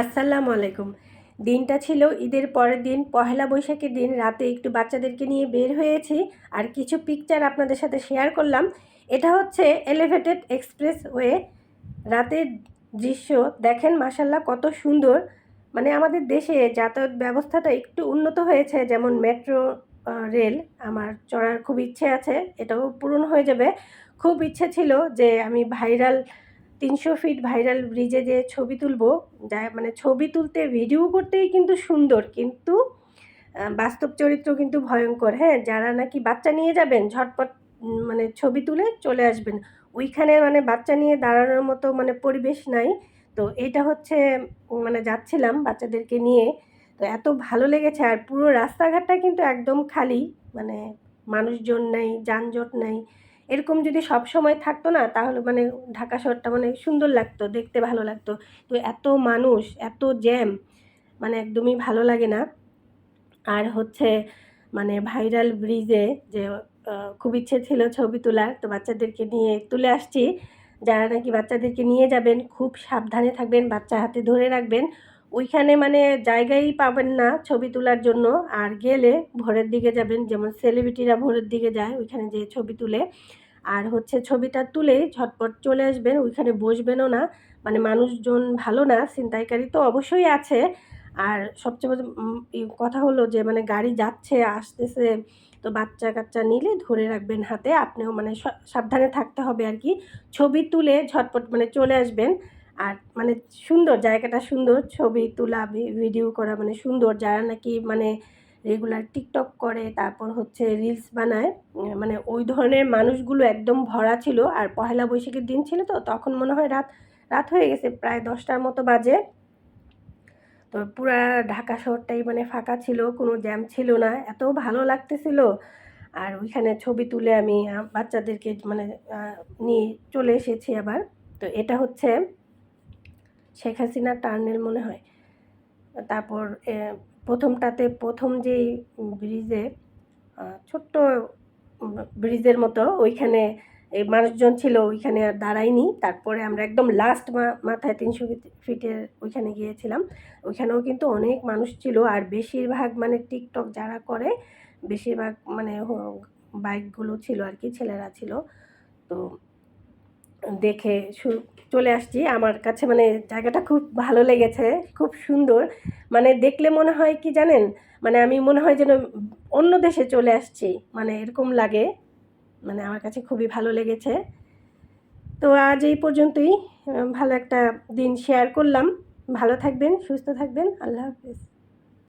আসসালামু আলাইকুম। দিনটা ছিল ঈদের পরের দিন। পহেলা বৈশাখের দিন রাতে একটু বাচ্চাদেরকে নিয়ে বের হয়েছি আর কিছু পিকচার আপনাদের সাথে শেয়ার করলাম। এটা হচ্ছে এলিভেটেড এক্সপ্রেস ওয়ে রাতের দৃশ্য দেখেন মাসাল্লাহ কত সুন্দর। মানে আমাদের দেশে যাতায়াত ব্যবস্থাটা একটু উন্নত হয়েছে, যেমন মেট্রো রেল আমার চড়ার খুব ইচ্ছে আছে, এটাও পূরণ হয়ে যাবে। খুব ইচ্ছে ছিল যে আমি ভাইরাল তিনশো ফিট ভাইরাল ব্রিজে যে ছবি তুলবো, যা মানে ছবি তুলতে ভিডিও করতেই কিন্তু সুন্দর, কিন্তু বাস্তব চরিত্র কিন্তু ভয়ঙ্কর। হ্যাঁ যারা নাকি বাচ্চা নিয়ে যাবেন, ঝটপট মানে ছবি তুলে চলে আসবেন। ওইখানে মানে বাচ্চা নিয়ে দাঁড়ানোর মতো মানে পরিবেশ নাই। তো এটা হচ্ছে মানে যাচ্ছিলাম বাচ্চাদেরকে নিয়ে। তো এত ভালো লেগেছে, আর পুরো রাস্তাঘাটটা কিন্তু একদম খালি। মানে মানুষজন নাই, যানজট নাই। এরকম যদি সব সময় থাকতো না, তাহলে মানে ঢাকা শহরটা মানে সুন্দর লাগতো, দেখতে ভালো লাগতো। তো এত মানুষ, এত জ্যাম মানে একদমই ভালো লাগে না। আর হচ্ছে মানে ভাইরাল ব্রিজে যে খুব ইচ্ছে ছিল ছবি তোলার, তো বাচ্চাদেরকে নিয়ে তুলে আসছি। যারা নাকি বাচ্চাদেরকে নিয়ে যাবেন, খুব সাবধানে থাকবেন, বাচ্চা হাতে ধরে রাখবেন। ওইখানে মানে জায়গাই পাবেন না ছবি তোলার জন্য। আর গেলে ভোরের দিকে যাবেন, যেমন সেলিব্রিটিরা ভোরের দিকে যায়, ওইখানে যে ছবি তুলে। আর হচ্ছে ছবিটা তুলে ঝটপট চলে আসবেন, ওইখানে বসবেনও না। মানে মানুষজন ভালো না, ছিনতাইকারী তো অবশ্যই আছে। আর সবচেয়ে কথা হলো যে মানে গাড়ি যাচ্ছে, আসতেছে, তো বাচ্চা কাচ্চা নিলে ধরে রাখবেন হাতে। আপনিও মানে সাবধানে থাকতে হবে আর কি। ছবি তুলে ঝটপট মানে চলে আসবেন। আর মানে সুন্দর, জায়গাটা সুন্দর, ছবি তোলা ভিডিও করা মানে সুন্দর। যারা নাকি মানে রেগুলার টিকটক করে, তারপর হচ্ছে রিলস বানায় মানে ওই ধরনের মানুষগুলো একদম ভরা ছিল। আর পহেলা বৈশাখের দিন ছিল তো, তখন মনে হয় রাত রাত হয়ে গেছে, প্রায় দশটার মতো বাজে। তো পুরা ঢাকা শহরটাই মানে ফাঁকা ছিল, কোনো জ্যাম ছিল না, এত ভালো লাগতেছিল। আর ওইখানে ছবি তুলে আমি বাচ্চাদেরকে মানে নিয়ে চলে এসেছি আবার। তো এটা হচ্ছে শেখ হাসিনা টার্নেল মনে হয়। তারপর প্রথমটাতে প্রথম যেই ব্রিজে ছোট্ট ব্রিজের মতো ওইখানে এই মানুষজন ছিল, ওইখানে আর দাঁড়াইনি তারপরে আমরা একদম লাস্ট মাথায় তিনশো ফিটের ওইখানে গিয়েছিলাম। ওইখানেও কিন্তু অনেক মানুষ ছিল আর বেশিরভাগ মানে টিকটক যারা করে, বেশিরভাগ মানে বাইকগুলো ছিল আর কি, ছেলেরা ছিল। তো দেখে চলে আসছি। আমার কাছে মানে জায়গাটা খুব ভালো লেগেছে, খুব সুন্দর। মানে দেখলে মনে হয় কি জানেন? মানে আমি মনে হয় যেন অন্য দেশে চলে আসছি। মানে এরকম লাগে। মানে আমার কাছে খুবই ভালো লেগেছে। তো আজ এই পর্যন্তই। ভালো একটা দিন শেয়ার করলাম। ভালো থাকবেন, সুস্থ থাকবেন। আল্লাহ হাফিজ।